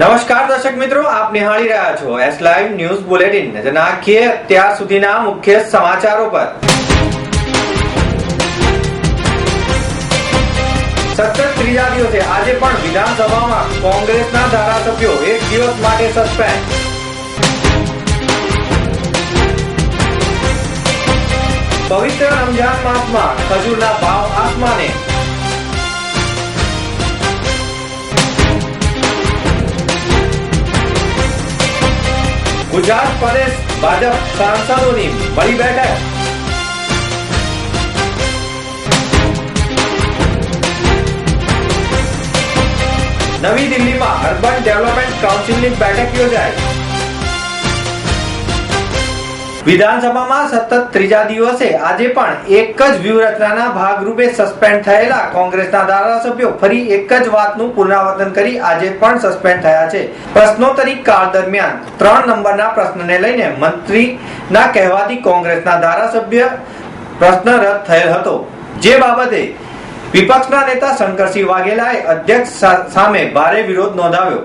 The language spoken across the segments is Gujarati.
દર્શક મિત્રો, આપ નિહાળી રહ્યા છો એસ લાઈવ ન્યૂઝ બુલેટિન નજર નાખીએ અત્યાર સુધીના મુખ્ય સમાચારો પર. સતત ત્રીજા દિવસે આજે પણ વિધાનસભામાં કોંગ્રેસના ધારાસભ્યો એક દિવસ માટે સસ્પેન્ડ પવિત્ર રમજાન માસમાં ખજૂરના ભાવ આસમાને ગુજરાત પ્રદેશ ભાજપ સાંસદોની મળી બેઠક. નવી દિલ્હીમાં અર્બન ડેવલપમેન્ટ કાઉન્સિલની બેઠક યોજાઈ. વિધાનસભામાં સતત ત્રીજા દિવસે આજે પણ એક જ વ્યૂહરચનાના ભાગરૂપે સસ્પેન્ડ થયેલા કોંગ્રેસના ધારાસભ્યો ફરી એક જ વાતનું પુનરાવર્તન કરી આજે પણ સસ્પેન્ડ થયા છે. પ્રશ્નોત્તરી કાળ દરમિયાન ત્રણ નંબરના પ્રશ્નને લઈને મંત્રીના કહેવાથી કોંગ્રેસના ધારાસભ્ય પ્રશ્ન રદ થયેલ હતો. જે બાબતે વિપક્ષના નેતા શંકરસિંહ વાઘેલાએ અધ્યક્ષ સામે ભારે વિરોધ નોંધાવ્યો.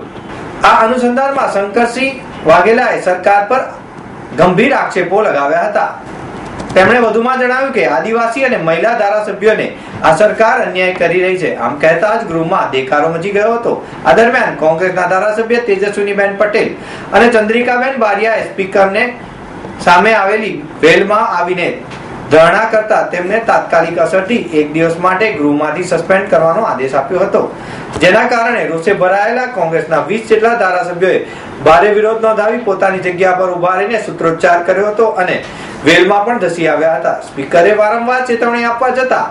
આ અનુસંધાનમાં શંકરસિંહ વાઘેલાએ સરકાર પર ગંભીર આક્ષેપો લગાવ્યા હતા. તેમણે વધુમાં જણાવ્યું કે આદિવાસી અને મહિલા ધારાસભ્યોને આ સરકાર અન્યાય કરી રહી છે. આમ કહેતા જ ગૃહમાં દેખારો મચી ગયો હતો. આ દરમિયાન કોંગ્રેસના ધારાસભ્ય તેજસ્વીનીબેન પટેલ અને ચંદ્રિકાબેન બારિયાએ સ્પીકરને સામે આવેલી વેલમાં આવીને ધરણા કરતા તેમને તાત્કાલિક અસરથી એક દિવસ માટે ગૃહમાંથી સસ્પેન્ડ કરવાનો આદેશ આપ્યો હતો. જેના કારણે રોષે ભરાયેલા કોંગ્રેસના વીસ જેટલા ધારાસભ્યોએ ભારે વિરોધ નોંધાવી પોતાની જગ્યા પર ઊભા રહીને સૂત્રોચ્ચાર કર્યો હતો અને વેલમાં પણ ધસી આવ્યા હતા. સ્પીકરે વારંવાર ચેતવણી આપવા જતા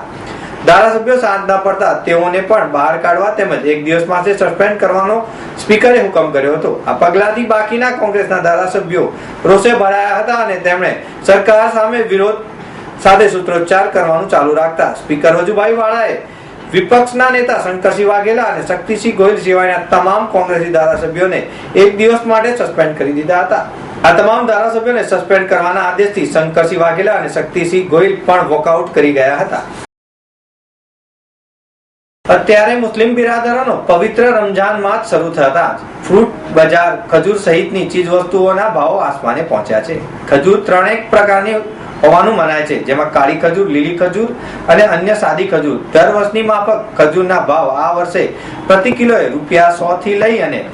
ધારાસભ્યો શાંત ન પડતા તેઓને પણ બહાર કાઢવા તેમજ એક દિવસ માટે સસ્પેન્ડ કરવાનો સ્પીકરે હુકમ કર્યો હતો. આ પગલાથી બાકીના કોંગ્રેસના ધારાસભ્યો રોષે ભરાયા હતા અને તેમણે સરકાર સામે વિરોધ સાથે સૂત્રોચ્ચાર કરવાનું ચાલુ રાખતા સ્પીકર વજુભાઈ વાળાએ વિપક્ષના નેતા શંકરસિંહ વાઘેલા અને શક્તિસિંહ ગોહિલ સિવાયના તમામ કોંગ્રેસી ધારાસભ્યોને એક દિવસ માટે સસ્પેન્ડ કરી દીધા હતા. આ તમામ ધારાસભ્યોને સસ્પેન્ડ કરવાના આદેશથી શંકરસિંહ વાઘેલા અને શક્તિસિંહ ગોહિલ પણ વોકઆઉટ કરી ગયા હતા. અત્યારે મુસ્લિમ બિરાદરોનો પવિત્ર રમજાન માસ શરૂ થતા જ ફ્રૂટ બજાર ખજૂર સહિતની ચીજ વસ્તુઓના ભાવો આસમાને પહોંચ્યા છે. ખજૂર ત્રણેક પ્રકારની હોવાનું મનાય છે. જેમાં કાળી ખજૂર, લીલી ખજૂર અને અન્ય સાદી ખજૂર. દર વર્ષની માફક ખજૂરના ભાવ આ વર્ષે પ્રતિ કિલોએ રૂપિયા સો થી લઈ અને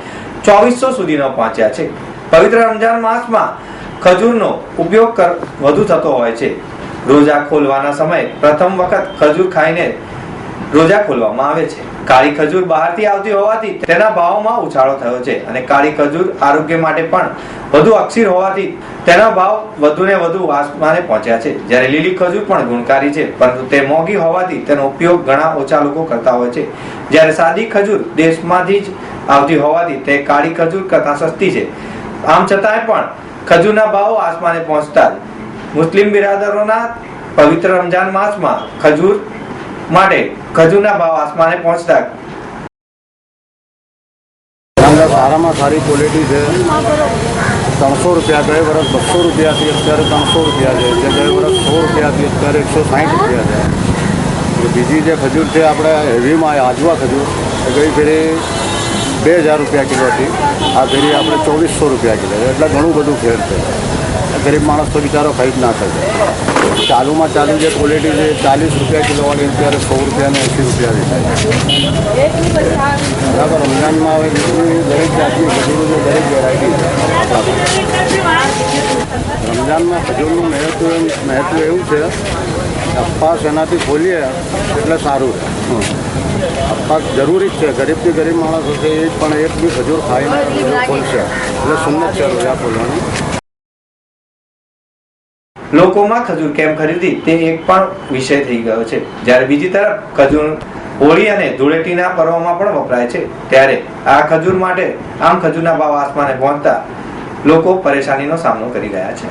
ચોવીસો સુધીનો પહોંચ્યા છે. પવિત્ર રમજાન માસમાં ખજૂરનો ઉપયોગ કર- વધુ થતો હોય છે. રોજા ખોલવાના સમયે પ્રથમ વખત ખજૂર ખાઈને રોજા ખોલવામાં આવે છે. કાળી ખજૂર બહારથી આવતી હોવાથી તેના ભાવમાં ઉછાળો થયો છે અને કાળી ખજૂર આરોગ્ય માટે પણ વધુ અક્ષીર હોવાથી તેના ભાવ વધુને વધુ આસમાને પહોંચ્યા છે. જ્યારે લીલી ખજૂર પણ ગુણકારી છે, પરંતુ તે મોંઘી હોવાથી તેનો ઉપયોગ ઘણા ઓછા લોકો કરતા હોય છે. જ્યારે સાદી ખજૂર દેશમાંથી જ આવતી હોવાથી તે કાળી ખજૂર કરતાં સસ્તી છે. આમ છતાંય પણ ખજૂરના ભાવ આસમાને પહોંચતા મુસ્લિમ બિરાદરોના પવિત્ર રમજાન માસમાં ખજૂર માટે ખજૂરના ભાવ આસમાને પહોંચતા સારામાં સારી ક્વોલિટી છે. ત્રણસો રૂપિયા ગયે વર્ષ બસો રૂપિયાથી અત્યારે ત્રણસો રૂપિયા છે. જે ગયે વર્ષ સો રૂપિયાથી અત્યારે એકસો સાઠ રૂપિયા છે. બીજી જે ખજૂર છે, આપણે હેવીમાં આજવા ખજૂર, એ ગઈ ફેરી બે હજાર રૂપિયા કિલો હતી. આ ફેરી આપણે ચોવીસો રૂપિયા કિલો એટલે ઘણું બધું ફેર છે. ગરીબ માણસ તો બિચારો ખરીદ ના શકે. ચાલુમાં ચાલુ જે ક્વોલિટી છે ચાલીસ રૂપિયા કિલોવાળી અત્યારે સો રૂપિયા ને એંસી રૂપિયા વેચાય. બરાબર રમજાનમાં હવે દરેક જાતની ખજૂરો છે દરેક વેરાયટી છે. રમજાનમાં ખજૂરનું મહત્વ મહત્વ એવું છે કે અપવાસ એનાથી ખોલીએ એટલે સારું છે. હમ. જરૂરી જ છે. ગરીબથી ગરીબ માણસ હશે એ પણ એક બી ખજૂર ખાઈને ખોલશે. એટલે સુન્નત છે રોજા ખોલવાની. લોકોમાં ખજૂર કેમ ખરીદી તે એક પણ વિષય થઈ ગયો છે. જ્યારે બીજી તરફ ખજૂર હોળી અને ધૂળેટીના પર્વમાં પણ વપરાય છે, ત્યારે આ ખજૂર માટે આમ ખજૂરના ભાવ આસમાને પહોંચતા લોકો પરેશાનીનો સામનો કરી રહ્યા છે.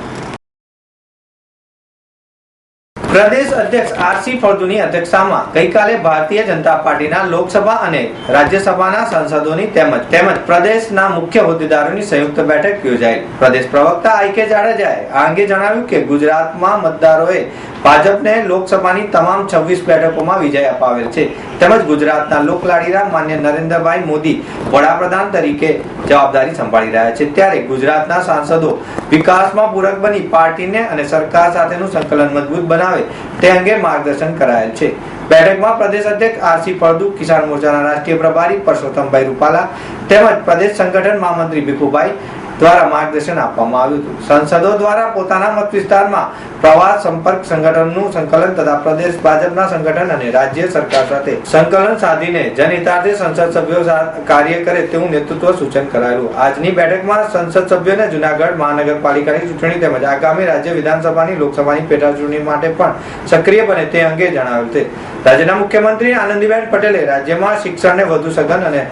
પ્રદેશ અધ્યક્ષ આરસી ફળદુની અધ્યક્ષતામાં ગઈકાલે ભારતીય જનતા પાર્ટીના લોકસભા અને રાજ્યસભાના સાંસદોની તેમજ તેમજ પ્રદેશના મુખ્ય હોદ્દેદારોની સંયુક્ત બેઠક યોજાઈ. પ્રદેશ પ્રવક્તા આઈ કે જાડેજાએ આ અંગે જણાવ્યું કે ગુજરાતમાં મતદારોએ ભાજપને લોકસભાની તમામ છવ્વીસ બેઠકોમાં વિજય અપાવેલ છે. તેમજ ગુજરાતના લોકલાડીરા માન્ય નરેન્દ્રભાઈ મોદી વડાપ્રધાન તરીકે જવાબદારી સંભાળી રહ્યા છે. ત્યારે ગુજરાતના સાંસદો વિકાસમાં પૂરક બની પાર્ટીને અને સરકાર સાથેનું સંકલન મજબૂત બનાવે તે અંગે માર્ગદર્શન કરાયેલ છે. બેઠકમાં પ્રદેશ અધ્યક્ષ આરસી ફળદુ, કિસાન મોરચાના રાષ્ટ્રીય પ્રભારી પરસોત્તમભાઈ રૂપાલા તેમજ પ્રદેશ સંગઠન મહામંત્રી ભીખુભાઈ દ્વારા માર્ગદર્શન આપવામાં આવ્યું હતું. સંસદો દ્વારા પોતાના મત વિસ્તારમાં પ્રવાસ સંપર્ક સંગઠનનું સંકલન તથા પ્રદેશ ભાજપના સંગઠન અને રાજ્ય સરકાર સાથે સંકલન સાધીને જનહિતાર્થે સંસદ સભ્યો કાર્ય કરે તેવું નેતૃત્વ સૂચન કરાયેલું આજની બેઠકમાં સંસદ સભ્યોને જુનાગઢ મહાનગરપાલિકાની ચૂંટણી તેમજ આગામી રાજ્ય વિધાનસભાની લોકસભાની પેટા ચૂંટણી માટે પણ સક્રિય બને તે અંગે જણાવ્યું છે. રાજ્યના મુખ્યમંત્રી આનંદીબેન પટેલે રાજ્યમાં શિક્ષણને વધુ સઘન અને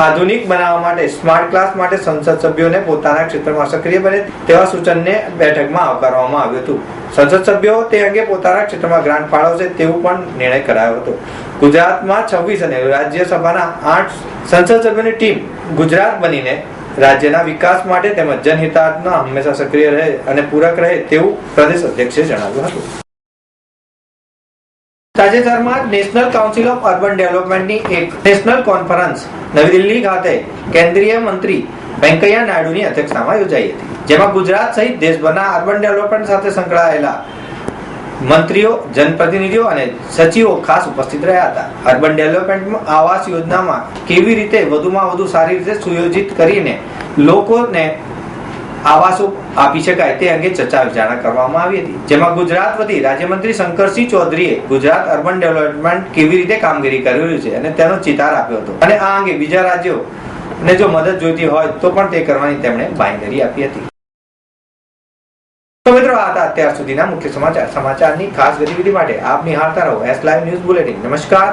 આધુનિક બનાવવા માટે સ્માર્ટ ક્લાસ માટે સંસદ સભ્યોને પોતાના ક્ષેત્રમાં સક્રિય બને તેવા સૂચનને બેઠકમાં આવકારવામાં આવ્યું હતું. સંસદ સભ્યો તે અંગે પોતાના ક્ષેત્રમાં ગ્રાન્ટ ફાળવશે તેવું પણ નિર્ણય કરાયો હતો. ગુજરાતમાં છવ્વીસ અને રાજ્યસભાના આઠ સંસદ સભ્યોની ટીમ ગુજરાત બનીને રાજ્યના વિકાસ માટે તેમજ જનહિતાર્થના હંમેશા સક્રિય રહે અને પૂરક રહે તેવું પ્રદેશ અધ્યક્ષે જણાવ્યું હતું. તાજેતરમાં નેશનલ કાઉન્સિલ ઓફ અર્બન ડેવલપમેન્ટની એક નેશનલ કોન્ફરન્સ નવી દિલ્હી ખાતે કેન્દ્રીય મંત્રી વેંકૈયા નાયડુની અધ્યક્ષતામાં યોજાઈ હતી, જેમાં ગુજરાત સહિત દેશભરના અર્બન ડેવલપમેન્ટ સાથે સંકળાયેલા મંત્રીઓ, જનપ્રતિનિધિઓ અને સચિવો ખાસ ઉપસ્થિત રહ્યા હતા. અર્બન ડેવલપમેન્ટ આવાસ યોજનામાં કેવી રીતે વધુમાં વધુ સારી રીતે સુયોજિત કરીને લોકોને આવાસો આપી શકાય તે અંગે ચર્ચા વિચારણા કરવામાં આવી હતી, જેમાં ગુજરાત વતી રાજ્યમંત્રી શંકરસિંહ ચૌધરીએ ગુજરાત અર્બન ડેવલપમેન્ટ કેવી રીતે કામગીરી કરી રહ્યું છે અને તેનો ચિતાર આપ્યો હતો. અને આ અંગે બીજા રાજ્યો ને જો મદદ જોઈતી હોય તો પણ તે કરવાની તેમણે બાંયધરી આપી હતી. તો મિત્રો, આ હતા અત્યાર સુધીના મુખ્ય સમાચાર. સમાચારની ખાસ ગતિવિધિ માટે આપ નિહાળતા રહો. એસ લાઈવ ન્યૂઝ બુલેટિન નમસ્કાર.